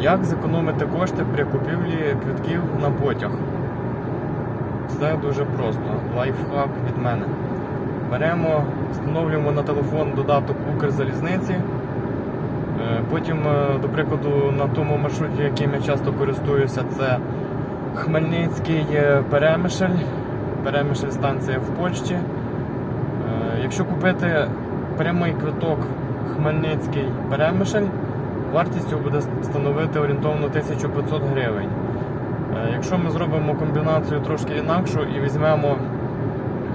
Як зекономити кошти при купівлі квитків на потяг? Все дуже просто. Лайфхак від мене. Беремо, встановлюємо на телефон додаток Укрзалізниці. Е, Потім, е, до прикладу, на тому маршруті, яким я часто користуюся, це Хмельницький е, Перемишль. Перемишль станція в Польщі. Якщо купити прямий квиток Хмельницький Перемишль, вартість його буде становити орієнтовно 1500 гривень. Е, Якщо ми зробимо комбінацію трошки інакшу і візьмемо,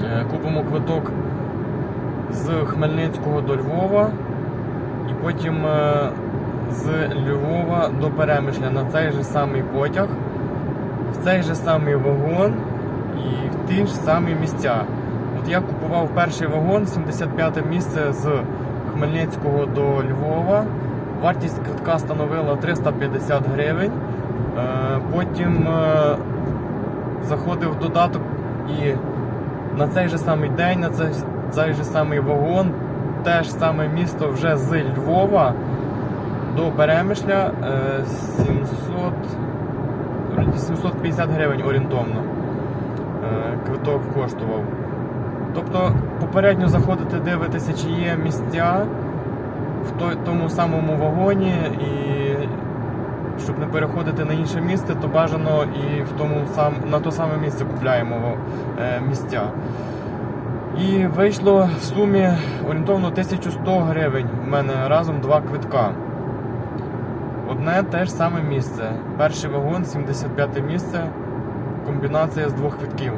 е, купимо квиток з Хмельницького до Львова, і потім е, з Львова до Перемишля на цей же самий потяг, в цей же самий вагон і в ті ж самі місця. От я купував перший вагон, 75 місце з Хмельницького до Львова. Вартість квитка становила 350 гривень. Е, Потім е, заходив в додаток і на цей же самий день, на цей, цей же самий вагон, те ж саме місто вже з Львова до Перемишля е, 700, 750 гривень орієнтовно е, квиток коштував. Тобто попередньо заходите, дивитеся, чи є місця в той, тому самому вагоні, і щоб не переходити на інше місце, то бажано і в тому сам, на то саме місце купляємо е, місця. І вийшло в сумі орієнтовно 1100 гривень. У мене разом два квитка. Одне те ж саме місце. Перший вагон, 75 місце, комбінація з двох квитків.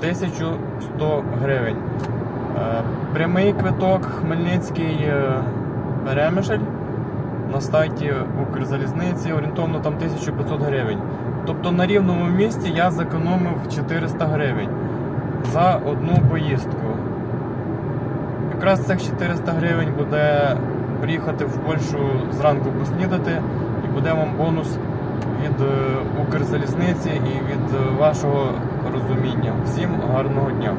1100 гривень. Е, Прямий квиток Хмельницький е, на сайті Укрзалізниці орієнтовно там 1500 гривень. Тобто на рівному місці я зекономив 400 гривень за одну поїздку. Якраз цих 400 гривень буде приїхати в Польщу зранку поснідати і буде вам бонус від е, Укрзалізниці і від е, вашого розуміння. Всім гарного дня!